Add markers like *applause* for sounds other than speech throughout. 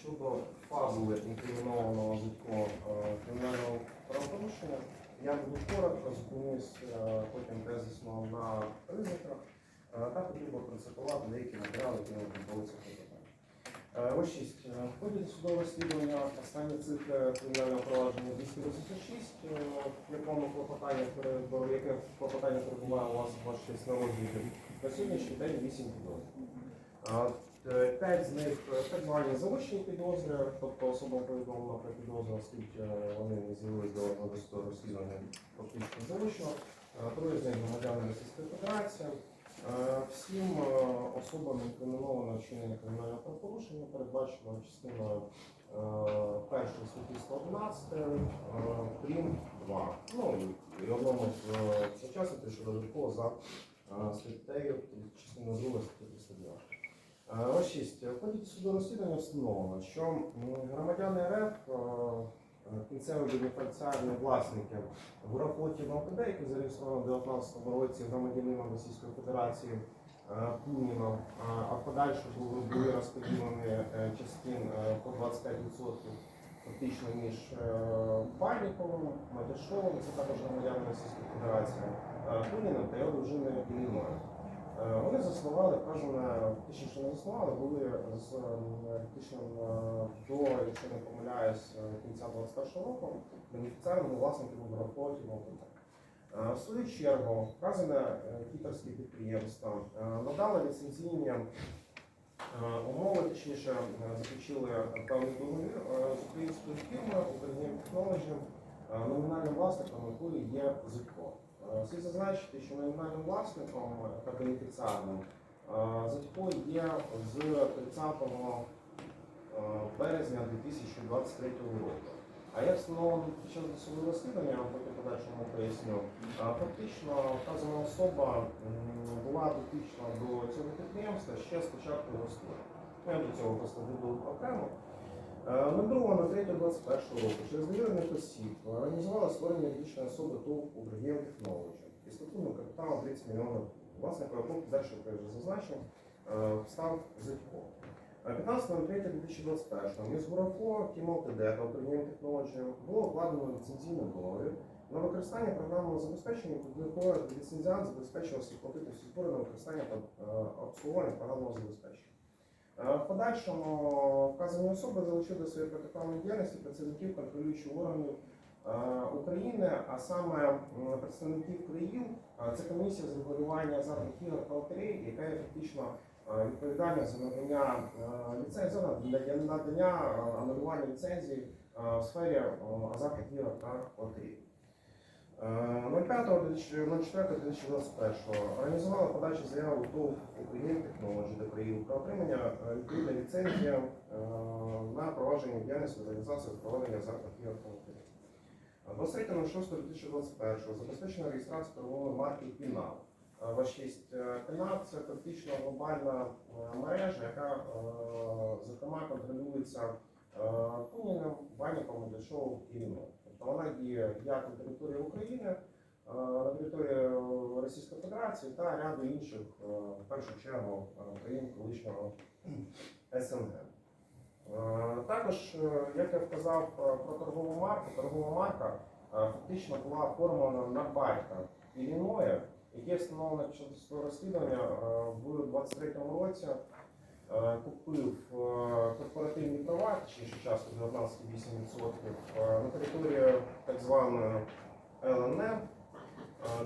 щодо фабули інкримінованого Зубко е, кримінального правопорушення. Я буду коротко, зупинюсь е, потім тезисно на ризиках е, та хотів би процитувати деякі матеріали, які ми відбулися питання. Ось 6. В ході судового розслідування останні цифри кримінального провадження 286, е, в якому клопотання яке клопотання перебуває у вас ваш честь на розгляді. На сьогоднішній день 8 підозр. Е, П'ять з них е, так звані заочні підозри, тобто особам повідомлено про підозру, оскільки е, вони не з'явилися до досудового розслідування фактично заочно. Е, Троє з них громадяни Російської Федерації. Всім особам інкриміновано вчинення кримінального правопорушення, передбачено частиною першої статті 111, е, прим. 2. Ну і одному з сучасників щодо додатково за статтею частиною 2 статті 302. Ось 6. В ході судового розслідування встановлено, що громадяни РФ, е, е, кінцеві бенефіціарні власники Гурафлотів ЛТД, які зареєстровано в 2019 році громадянином Російської Федерації е, Пуніном, е, а в подальшому були, розподілені е, частин е, по 25% фактично між е, Пальниковим, Матяшовим, це також громадяни Російської Федерації, е, Пуніним та його дружиною Ілліною. Е, Вони заснували, вказане, точніше не заснували, були з фактично е, до, якщо не помиляюсь, е, кінця 21 року бенефіціарними власниками. Е, В свою чергу вказане кіперське підприємство надало ліцензійні умови, точніше заключили певний договір з українською фірмою Українським е, номінальним власником якої є ЗИКО. Е, Слід зазначити, що номінальним власником е, та бенефіціарним е, є з 30 е, березня 2023 року. А як встановлено під час досудового розслідування, я потім подальшому поясню, фактично вказана особа була дотична до цього підприємства ще з початку створення. Ну, Я до цього просто буду окремо. Е, На 2 на 3 21 року через довірених осіб організувала створення юридичної особи ТОВ Ubergame Technology із статутним капіталом 30 мільйонів власника, якого я вже зазначив, е, став Зитько. 15.03.2021 між Гурафо, Кімол ТД та управлінням технології було укладено ліцензійний договір на використання програмного забезпечення, під ліцензіант забезпечувався платити всі збори на використання та е, обслуговування програмного забезпечення. Е, В подальшому вказані особи залучили до своєї протиправної діяльності працівників контролюючих органів е, України, а саме представників КРИїв, Е, це комісія з регулювання азартних ігор та лотерей, яка є фактично е, відповідальна за надання ліцензії, за надання, анулювання ліцензій е, в сфері азартних ігор та лотерей. Е, 05.04.2021 організувала подачу заяви ТОВ Україн Technology до Київ про отримання е, відповідної ліцензії е, на провадження діяльності організації проведення та лотерей. 23.06.2021 забезпечена реєстрація торгової марки Пінал. Е, Вашість Пінал це фактично глобальна е, мережа, яка е, зокрема контролюється е, Пуніним, Баніком, Дешовим і Рівною. Вона діє як на території України, е, на території Російської Федерації та ряду інших, е, в першу чергу, е, країн колишнього *clears throat* СНГ. Також, як я вказав про торгову марку, торгова марка фактично була оформлена на батька Ілліноя, яке встановлено під розслідування в 23-му році. Е, Купив е, корпоративні права, часто 19,8% е, на території так званої ЛНР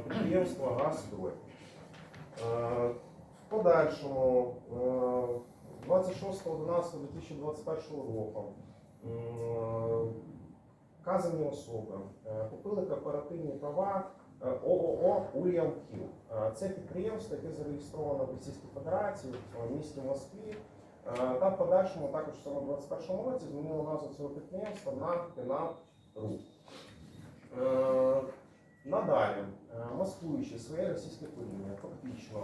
підприємства «Газстрой». Е, В подальшому е, 26.11.2021 року вказані особи купили корпоративні права ООО Уріал Кіл. Е, Це підприємство, яке зареєстровано в Російській Федерації в місті Москві. Е, Та в подальшому також в цьому 21 році змінило назву цього підприємства на Пінат.ру. Е, Надалі, е, маскуючи своє російське коріння, фактично,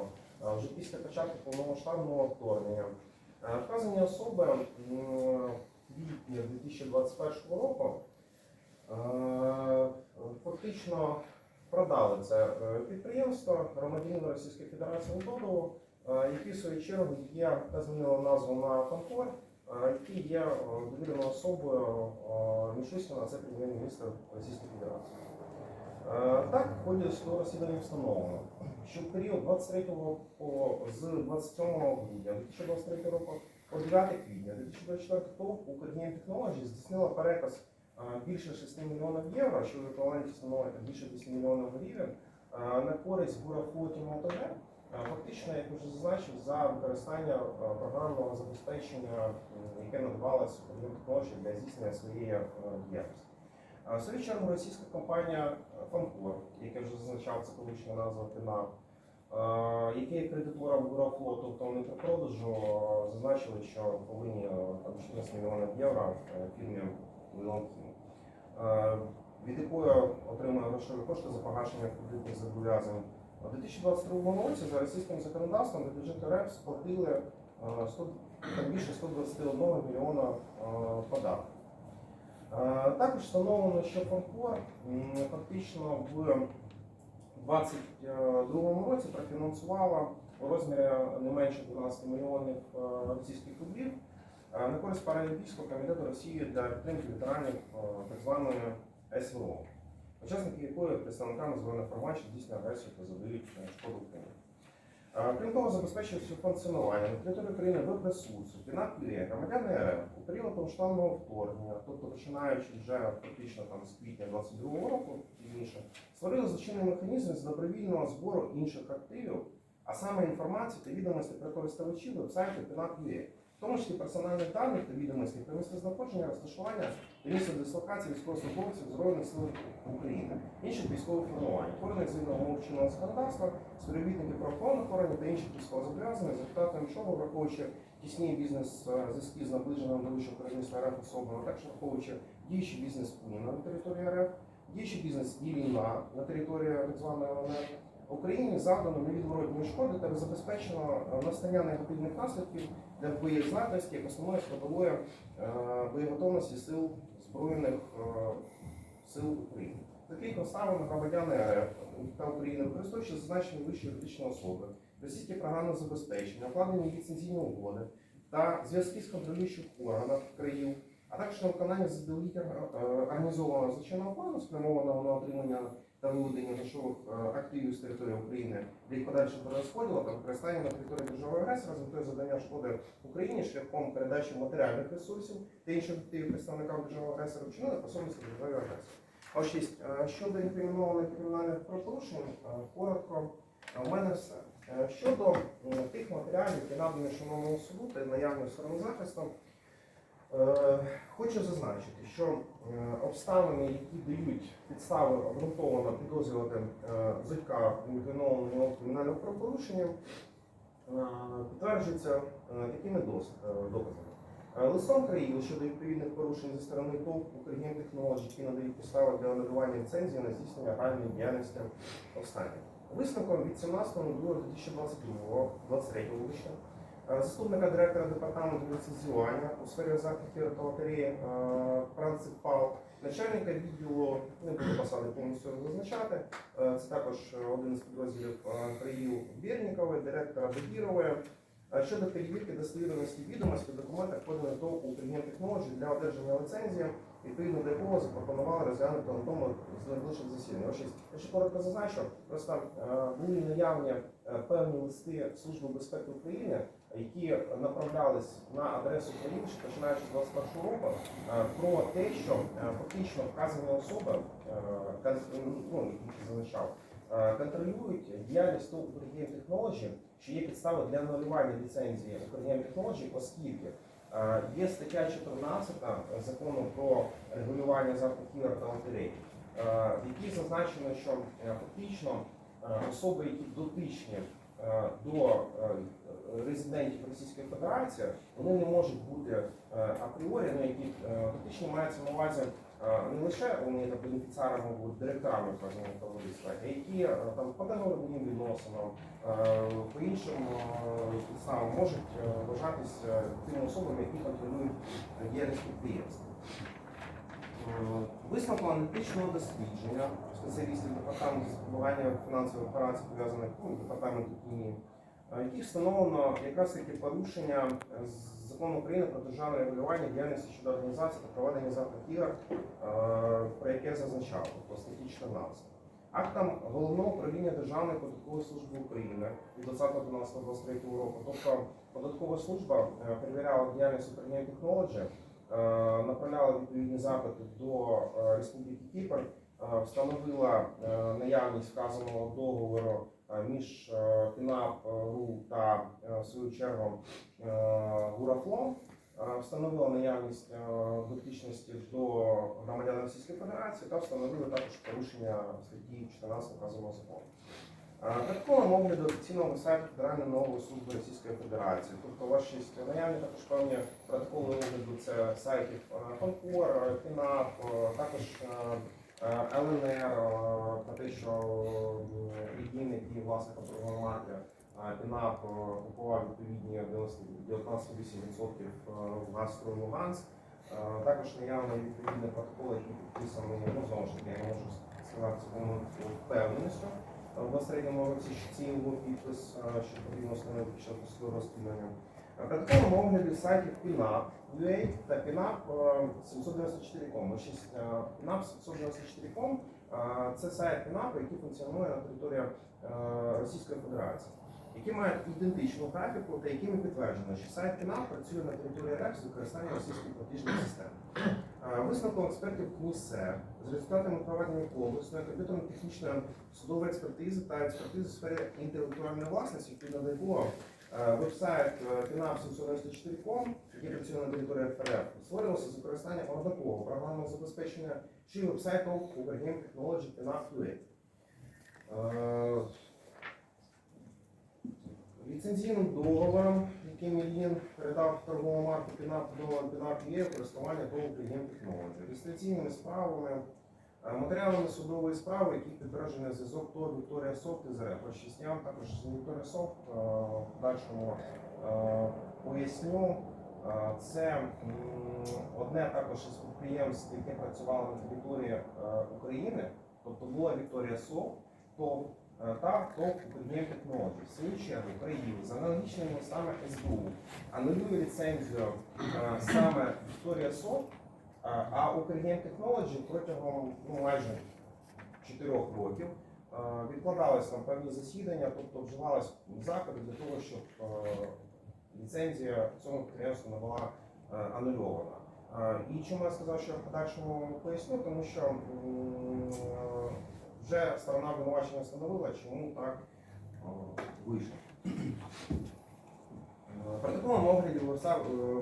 е, вже після початку повномасштабного вторгнення, е, вказані особи в квітні 2021 року е, фактично продали це е, підприємство громадянину Російської Федерації Додову, який в свою чергу є та змінила назву на Конкор, е, який є е, довіреною особою е, Мішустіна, це прем'єр-міністр Російської Федерації. Е, Так, в ході судового розслідування встановлено, що в період 23 по з 27 грудня 2023 року по 9 квітня 2024 року Україна Technologies здійснила переказ е, більше 6 мільйонів євро, що в еквіваленті становить більше 10 мільйонів гривень, е, на користь Бурафлоті МОТГ, е, фактично, як вже зазначив, за використання е, програмного забезпечення, яке надавалося Україна Technologies для здійснення своєї е, діяльності. В свою чергу російська компанія Фанкор, яка вже зазначав, це колишня назва ПІНА, який є кредитором Бурафлоту в тому продажу, зазначили, що повинні е, там 14 мільйонів євро е, фірмі від якої отримує грошові кошти за погашення кредитних зобов'язань. У 2022 році за російським законодавством до бюджету РФ сплатили е, 100, більше 121 мільйона е, податків. Е, Також встановлено, що Фанкор фактично в 2022 році профінансувала у розмірі не менше 12 мільйонів е, російських рублів е, на користь Паралімпійського комітету Росії для підтримки ветеранів е, так званої СВО, учасники якої представниками збройних формацій здійснює агресію та задають е, шкоду Україні. Е, Крім того, забезпечується функціонування на території України в ресурсу, фінансові громадяни РФ у період повноштабного вторгнення, тобто починаючи вже фактично там з квітня 22 року пізніше, створили злочинний механізм з добровільного збору інших активів, а саме інформації та відомості про користувачів вебсайту в тому числі персональних даних та відомостей про місце знаходження, розташування та місце дислокації військовослужбовців Збройних сил України, інших військових формувань, створених згідно умов чинного законодавства, співробітників правоохоронних органів та інших військовозобов'язаних, за результатами чого, враховуючи тісні бізнес-зв'язки з наближеним до вищого керівництва РФ особами, а також враховуючи діючий бізнес Пуні на території РФ, діючий бізнес Іліна на території так званої ЛНР, Україні завдано невідворотної шкоди та забезпечено е, настання негативних наслідків для боєздатності як основної складової е, боєготовності сил Збройних е, сил України. Таких обставин громадяни та України, використовуючи зазначені вищі юридичні особи, російське програмне забезпечення, укладені ліцензійні угоди та зв'язки з контролюючих органів країн, а також на виконання заздалегідь організованого злочинного плану, спрямованого на отримання та виведення грошових е, активів з території України для їх подальшого розподілу та використання на території держави агресора з метою завдання шкоди Україні шляхом передачі матеріальних ресурсів та інших активів представникам держави агресора вчинили посольництво держави агресора. Ось шість. Е, Щодо інкримінованих кримінальних правопорушень, е, коротко, у мене все. Щодо тих матеріалів, які надані шановному суду та наявної сторони захисту, хочу зазначити, що е, обставини, які дають підстави обґрунтовано підозрювати е, Зодька в інкримінованому кримінальному правопорушенні, е, підтверджуються е, такими е, доказами. Е, Листом країни щодо відповідних порушень зі сторони ТОВ Україн Technology, які надають підстави для надавання ліцензії на здійснення аграрної діяльності останніх. Висновком від 17.02.2022 23 вибачте, е, заступника директора департаменту ліцензіювання у сфері ігор та лотереї е, начальника відділу, не буду посади повністю зазначати, е, це також один з підрозділів е, країв Бірнікової, директора Бедірової, е, щодо перевірки достовірності відомостей в документах, поданих до Україн Technology для одержання ліцензії, відповідно до якого запропонували розглянути на тому з найближчих засідань. Я ще коротко зазначу, просто е, були наявні е, певні листи Служби безпеки України, які направлялись на адресу що починаючи з 21 року, е, про те, що е, фактично вказані особи, е, ну, зазначав, контролюють діяльність ТОВ Україн Technology, що є підстава для анулювання ліцензії Україн Technology, оскільки є стаття 14 закону про регулювання азартних та лотерей, в якій зазначено, що фактично особи, які дотичні до резидентів Російської Федерації, вони не можуть бути е, апріорі, ну, які е, фактично мається на увазі е, не лише вони там, бенефіціарами директорами вказаного товариства, а які там по договірним відносинам, по іншим підставам можуть вважатись е, тими особами, які контролюють діяльність підприємства. Висновку аналітичного дослідження спеціалістів департаменту запобігання фінансових операцій, пов'язаних ну, департаменту е, які встановлено якраз таки порушення з Закону України про державне регулювання діяльності щодо організації та проведення азартних ігор, е, про яке я зазначав, по статті 14. Актом головного управління Державної податкової служби України від 20.12.23 року, тобто податкова служба е, перевіряла діяльність управління технології, направляла відповідні запити до е, Республіки Кіпр, е, встановила е, наявність вказаного договору е, між е, ФІНАП.ру та е, в свою чергу е, Гурафлом. Е, Встановила наявність е, дотичності до громадян Російської Федерації та встановили також порушення статті 14 вказаного закону. Е, Такого огляду офіційного сайту Федеральної налогової служби Російської Федерації. Тобто ваші наявні також певні протоколи огляду це сайтів е, Фанкор, е, ФІНАП, е, також е, е, ЛНР, е, про те, що який є власником торгової марки, е, купував відповідні 19,8% в Луганськ. Також наявні відповідні протоколи, які підписані, ну знову ж таки, я можу сказати повною впевненістю. В 23 році це його підпис, що потрібно встановити під час розслідування. Е, огляду сайтів PINAP UA та PINAP 794.com. Ось е, PINAP 794.com е, це сайт PINAP, який функціонує на території е, Російської Федерації, які мають ідентичну графіку та якими підтверджено, що сайт PINAP працює на території РФ з використанням російської платіжної системи. Е, Висновком експертів КНІСЕ з результатами проведення комплексної комп'ютерно-технічної судової експертизи та експертизи в сфері інтелектуальної власності, відповідно до якого веб-сайт FINAP 794.com, який працює на території ФРФ, створювався з використанням однакового програмного забезпечення чи веб-сайту Ubergame Technology FINAP.ua. Е, Ліцензійним договором, яким Ільїн передав торгову марку Пінап до є користування до Ubergame Technology. Реєстраційними справами, е, матеріалами судової справи, які підтверджені зв'язок до Вікторія Софт і ЗРФ. Розчисняв також Вікторія Софт е, в подальшому е, поясню. Е, Це одне також із підприємств, яке працювало на території е, України, тобто була Вікторія Софт, ТОВ е, та ТОВ Ubergame Technology. В свою чергу приїв з аналогічними листами СБУ анулює ліцензію е, саме Вікторія Софт, е, а Ubergame Technology протягом ну, майже 4 років е, відкладались там певні засідання, тобто вживались заходи для того, щоб е, ліцензія цьому підприємству не була е, анульована. І чому я сказав, що в подальшому поясню, тому що вже сторона обвинувачення встановила, чому так е, вийшло. Е, Протоколом огляду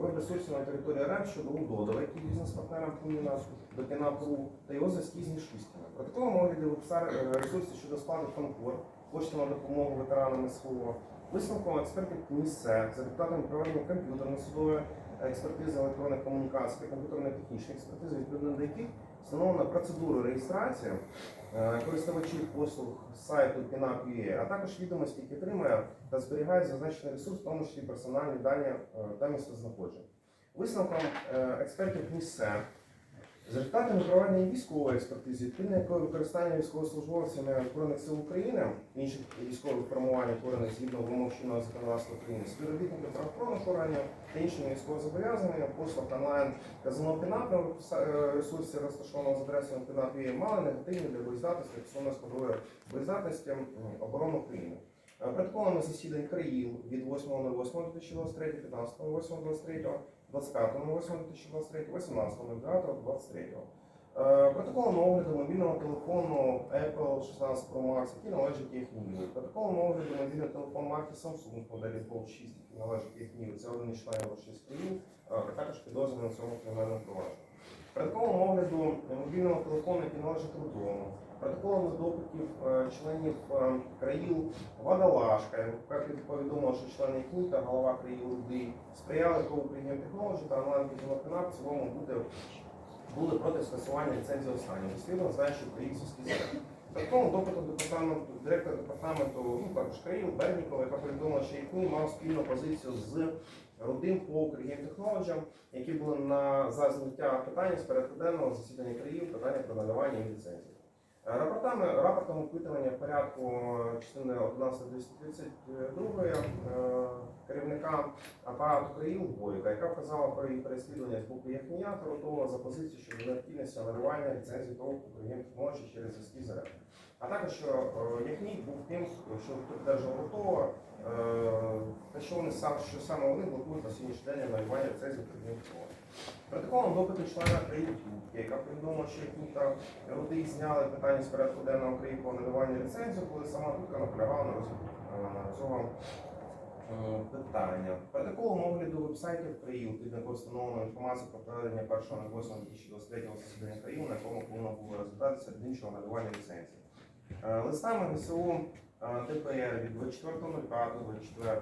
веб-ресурсів на території РФ щодо УДОДова, який бізнес-партнером Пуніна до Кінапру та його зв'язки з Мішустіна. Протоколом огляду веб-ресурсів щодо складу конкур, кошти на допомогу ветеранам СВО, висновком експертів КНІСЕ за результатами проведення комп'ютерної судової експертизи електронних комунікацій та комп'ютерно-технічної експертизи, відповідно до яких встановлена процедура реєстрації е, користувачів послуг сайту PINAP.ua, а також відомості, які отримує та зберігає зазначений ресурс, в тому числі персональні дані е, та місцезнаходження. Висновком е, експертів КНІСЕ з результатами проведення військової експертизи, відповідно якої використання військовослужбовцями Збройних сил України, інших військових формувань, утворених згідно вимог чинного законодавства України, співробітників правоохоронних органів та іншими військовозобов'язаними, послуг онлайн казино Пінап на ресурсі, розташованого за адресою Пінап, мали негативні для боєздатності та складової боєздатності оборони України. Е, Протоколами засідань країл від 8.08.2023, 15.08.23, 25.08.2023, 18.09.23. Е, Протоколом огляду мобільного телефону Apple 16 Pro Max, який належить їхній. Протоколом огляду мобільного телефону марки Samsung моделі Fold 6, який належить їхній. Це один із членів 6 країн, а також підозрюваний в цьому кримінальному провадженні. Протоколом огляду мобільного телефону, який належить Рудому. Протоколами допитів е, членів е, країл Водолашка, як повідомило, що члени КНІ та голова країл УДИ сприяли про Україні технології та онлайн казино в цілому буде, були проти скасування ліцензії останньої. Слідом знаючи зв'язки з Такому допиту департаменту, директор департаменту, ну також країл Бернікова, яка повідомила, що КНІ мав спільну позицію з Рудим по Україні технологіям, які були на за зняття питання з порядку денного засідання країл, питання про надавання ліцензії. Е, Рапортами, рапортом опитування в порядку е, частини 11.232 е, керівника апарату Київ Бойка, яка вказала про її переслідування з боку Яхнія Тарутова за позицію щодо необхідності анулювання ліцензії ТОВ підприємств молодші через зв'язки з РФ. А також що е, Яхній був тим, що підтверджував Ротова, те, що вони що саме вони блокують на сьогоднішній день анулювання ліцензії підприємств. Протоколом допиту члена країни, яка повідомила, що Яхній та Рудий зняли питання з порядку денного України про надавання ліцензії, коли сама Турка наполягала на розгляд е, цього е, питання. Протоколом огляду вебсайтів країн підняко встановлено інформацію про проведення 1.08.2023 засідання країн, на якому повинно було розглядатися іншого надавання ліцензії. Е, Листами ГСУ ТПР від 24.05.24,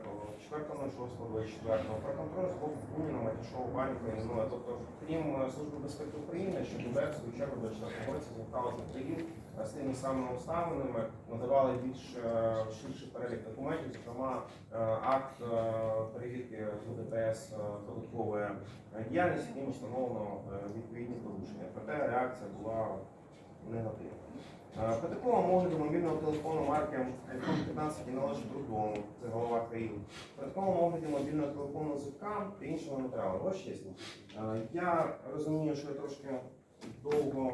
4.06.24 про контроль з боку Буніна, Матішова, мною. Тобто, крім е, Служби безпеки України, що ДБР в свою чергу до 4 році зверталася до країн з тими самими обставинами, надавали більш е, ширший перелік документів, зокрема е, акт перевірки до ДПС податкової е, діяльності, яким встановлено відповідні порушення. Проте реакція була негативна. Е, Протоколом огляду мобільного телефону марки iPhone 15, який належить додому, це голова країни. Протоколом огляду мобільного телефону ЗК та іншого матеріалу. Ось чесно. Е, Я розумію, що я трошки довго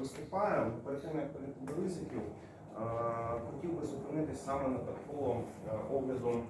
виступаю. Перед тим, як перейти до ризиків, е, хотів би зупинитись саме на протоколом огляду